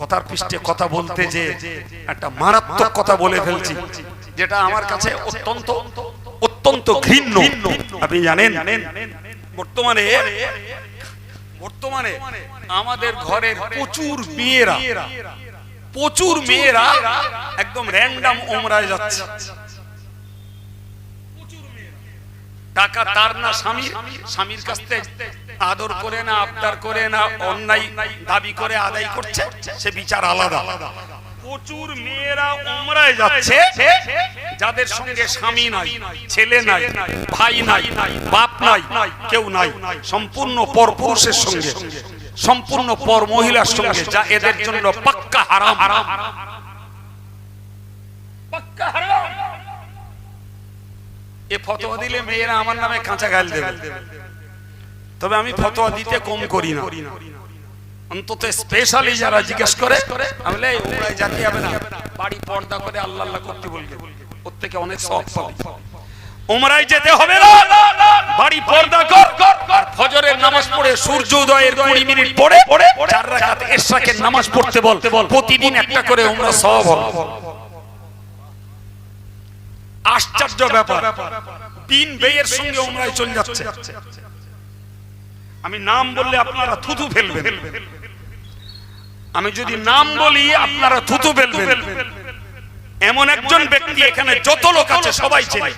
কথার পৃষ্ঠে কথা বলতে যে একটা মারাত্মক কথা বলে ফেলছি, যেটা আমার কাছে অত্যন্ত অত্যন্ত ঘৃণ্য। আপনি জানেন, বর্তমানে বর্তমানে আমাদের ঘরে প্রচুর মেয়েরা প্রচুর মেয়েরা একদম র্যান্ডাম ওমরায় যাচ্ছে। টাকা তার না স্বামীর? স্বামীর কাছ থেকে আদর করে না, আবদার করে না, অন্যায় দাবি করে আদায় করছে, সে বিচার আলাদা। প্রচুর মেয়েরা ওমরায় যাচ্ছে, যাদের সঙ্গে স্বামী নাই, ছেলে নাই, ভাই নাই, বাপ নাই, কেউ নাই, সম্পূর্ণ পরপুরুষের সঙ্গে, সম্পূর্ণ পর মহিলার সঙ্গে, যা এদের জন্য পাক্কা হারাম হারাম। এ ফতোয়া দিলে মেয়েরা আমার নামে কাঁচা গাল দেবে। তবে আমি ফতোয়া দিতে কম করি না। অন্তত স্পেশালি যারা জিজ্ঞেস করে আমি বলি, এই উমরায় হবে না। বাড়ি পর্দা করে আল্লাহ আল্লাহ করতে বলবে। ওর থেকে অনেক সব পাবে। উমরায় যেতে হবে না। বাড়ি পর্দা কর। আর ফজরের নামাজ পড়ে সূর্য উদয়ের কুড়ি মিনিট পড়ে চার রাকাত এশরাকের নামাজ পড়তে বল। প্রতিদিন একটা করে উমরা সব হবে। আশ্চর্য ব্যাপার। তিন বেয়ের সঙ্গে উমরায় চলে যাচ্ছে। আমি নাম বললে আপনারা থুতু ফেলবেন। আমি যদি নাম বলি আপনারা থুতু ফেলবেন। এমন একজন ব্যক্তি এখানে যত লোক আছে সবাই চেনে।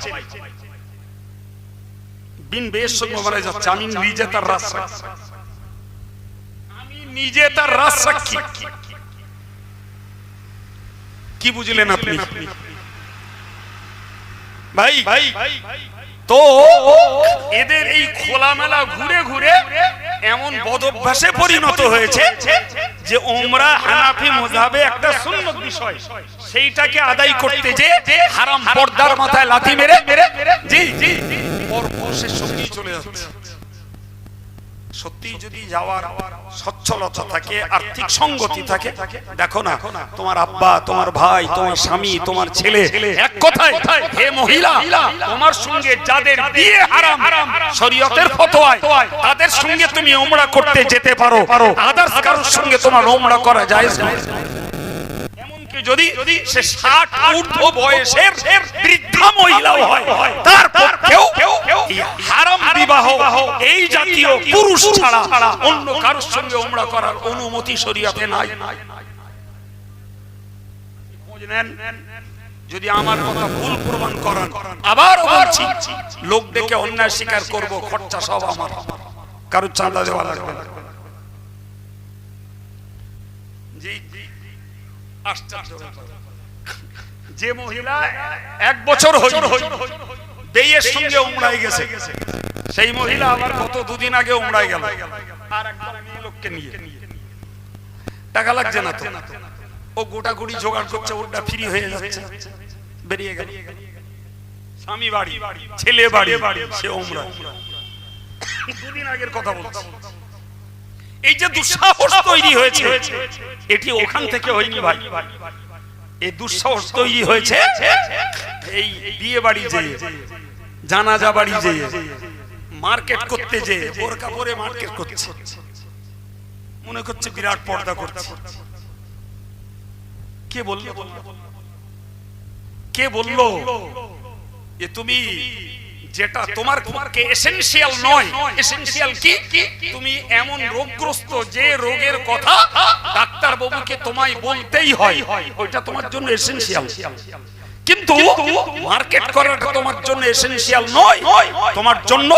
বিন বেয়ের সঙ্গে উমরায় যাচ্ছে। আমি নিজে তার রাস আমি নিজে তার রাস সাক্ষী কি বুঝলেন আপনি? ভাই ভাই তো এদের এই খোলামেলা ঘুরে ঘুরে এমন বদভ্যাসে পরিণত হয়েছে যে ওমরা হানাফি মজাবে একটা সুন্নত বিষয় সেইটাকে আদায় করতে যে হারাম পর্দার মাথায় লাথি মেরে জি জি পরপুরুষের সঙ্গেই চলে যাচ্ছে সত্যি যদি যাওয়ার সচ্ছলতা থাকে আর্থিক সঙ্গতি থাকে দেখো না তোমার আব্বা তোমার ভাই তোমার স্বামী তোমার ছেলে এক কথায় হে মহিলা তোমার সঙ্গে যাদের বিয়ে হারাম শরীয়তের ফতোয়ায় তাদের সঙ্গে তুমি ওমরা করতে যেতে পারো আদার্স কারোর সঙ্গে তোমার ওমরা করা যায় না। যদি সে ষাট ঊর্ধ্ব বয়সের বৃদ্ধা মহিলাও হয় তারপর কেউ হারাম বিবাহ, এই জাতীয় পুরুষ ছাড়া অন্য কারোর সঙ্গে ওমরা করার অনুমতি নাই। যদি আমার কথা ভুল প্রমাণ করান আবার বলছি, লোক ডেকে অন্যায় স্বীকার করব, খরচা সব আমার। কারোর চাঁদা দেওয়া লাগবে আশ্চর্য যে মহিলা এক বছর বেয়ের সঙ্গে উমরাই গেছে। সেই মহিলা আবার কত দুদিন আগে উমরাই গেল। আর একবার মেয়ে লোককে নিয়ে। টাকা লাগছে না তো? ও গোটা গুড়ি জোগাড় করছে ওটা ফ্রি হয়ে যাচ্ছে। বেরিয়ে গেল। স্বামী বাড়ি ছেলে বাড়ি সে উমরা দুদিন আগের কথা বলছি। এই যে দুঃসাহস তৈরি হয়েছে এটি ওখান থেকে হয়নি ভাই। এই দুঃসাহস তৈরি হয়েছে এই বিয়ে বাড়ি যে জানাজা বাড়ি যে মার্কেট করতে যে বোরকা পরে মার্কেট করছে। মনে করছে বিরাট পর্দা করছে। কে বলল? কে বলল? যে তুমি যেটা তোমার পক্ষে এসেনশিয়াল নয়। এসেনশিয়াল কি? তুমি এমন রোগগ্রস্ত যে রোগের কথা ডাক্তার বাবুকে তোমায় বলতেই হয়। ওইটা তোমার জন্য এসেনশিয়াল কিন্তু মার্কেট করাটা তোমার জন্য এসেনশিয়াল নয়। তোমার জন্য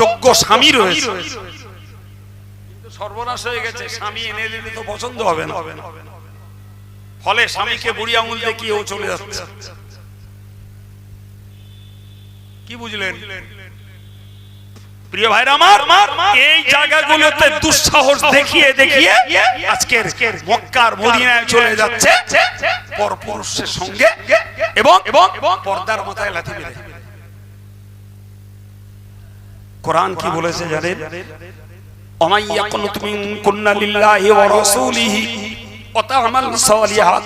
যোগ্য স্বামী রয়েছে। সর্বনাশ হয়ে গেছে। স্বামী এনে দিলে তো পছন্দ হবে না। ফলে স্বামীকে বুড়ি আঙুল দেখিয়ে ও চলে যাচ্ছে। কি বুঝলেন? প্রিয় ভাইরা আমার, এই জায়গাগুলোতে দুঃসাহস দেখিয়ে দেখিয়ে আজকের মক্কার মদিনায় চলে যাচ্ছে পরপুরুষের সঙ্গে এবং এবং পর্দার মাথায় লাথি মেরে। কোরআন কি বলেছে জানেন? অমাই ইয়াকুনুত মিনকুন্না লিল্লাহি ওয়া রাসূলিহি ওয়া তা'মাল সালিহাত।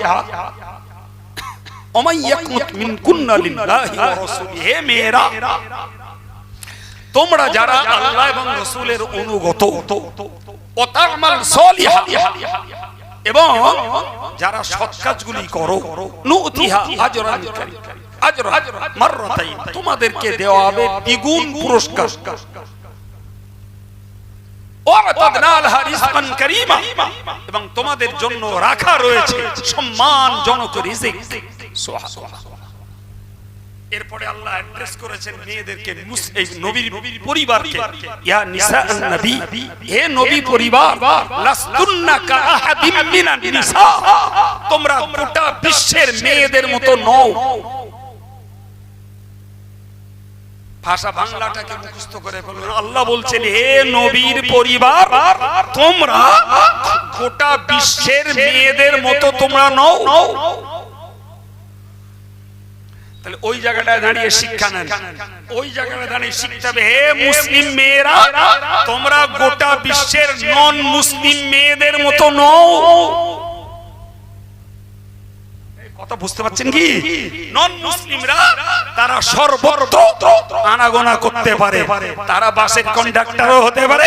তোমরা যারা আল্লাহ এবং রাসূলের অনুগত এবং যারা সৎ কাজগুলি করো তোমাদেরকে দেওয়া হবে দ্বিগুণ পুরস্কার। এবং তোমাদের জন্য রাখা রয়েছে সম্মানজনক রিজিক। এরপরে আল্লাহ অ্যাড্রেস করেছেন মেয়েদেরকে এই নবীর পরিবারকে। ইয়া নিসা নবী হে নবী পরিবার লাস্তুন্না কা আহাদিম মিনান নিসা। তোমরা গোটা বিশ্বের মেয়েদের মতো নও। ভাষা বাংলাটাকে মুখস্থ করে বলুন আল্লাহ বলছেন হে নবীর পরিবার তোমরা গোটা বিশ্বের মেয়েদের মতো তোমরা নও। তাহলে ওই জায়গাটায় দাঁড়িয়ে শিক্ষা নেন। ওই জায়গাটায় দাঁড়িয়ে শিখতে হবে হে মুসলিম মেয়েরা তোমরা গোটা বিশ্বের নন মুসলিম মেয়েদের মতো নও। কথা বুঝতে পারছেন কি? নন মুসলিমরা তারা সর্বত্র আনাগোনা করতে পারে। তারা বাসের কন্ডাক্টরও হতে পারে।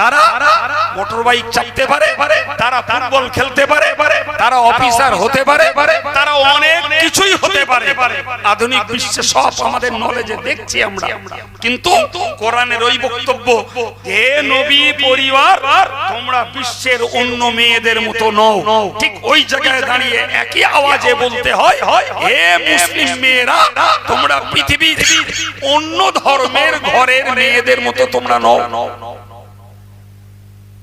তারা মোটর বাইক চাপতে পারে, তারা ফুটবল খেলতে পারে, তারা অফিসার হতে পারে, তারা অনেক কিছুই হতে পারে। আধুনিক বিশ্বে সব আমাদের নলেজে দেখছি আমরা। কিন্তু কোরআনের ওই বক্তব্য, হে নবী পরিবার, তোমরা বিশ্বের অন্য মেয়েদের মতো নও। ঠিক ওই জায়গায় দাঁড়িয়ে একই আওয়াজে বলতে হয়, হে মুসলিম মেয়েরা, তোমরা পৃথিবীর অন্য ধর্মের ঘরের মেয়েদের মতো তোমরা নও।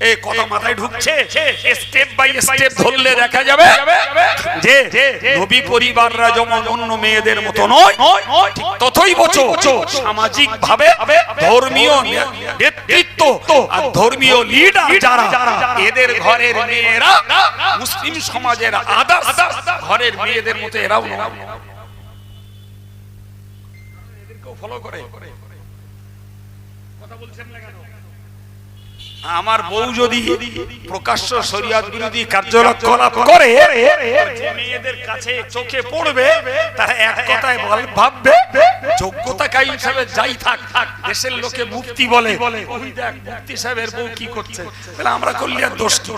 এই কথা মাথায় ঢুকছে। স্টেপ বাই স্টেপ ধরলে দেখা যাবে যে নবী পরিবাররা যেমন অন্য মেয়েদের মতো নয় ততই বছর সামাজিক ভাবে ধর্মীয় নেতৃত্ব আর ধর্মীয় লিডার যারা এদের ঘরের মেয়েরা মুসলিম সমাজের আদার্স ঘরের মেয়েদের মতো এরাও নয়। এদেরকেও ফলো করে। কথা বলছেন না কেন? আমার বউ যদি প্রকাশ্য শরিয়াত বিরোধী কার্যকলাপ করে মেয়েদের কাছে চোখে পড়বে তারা এক কথায় বল- ভাববে যোগ্যতা কাই হিসাবে যাই থাক থাক দেশের লোকে মুক্তি বলে ওই দেখ মুক্তি সাহেবের বউ কি করছে? তাহলে আমরা করলি আর দোষ কি?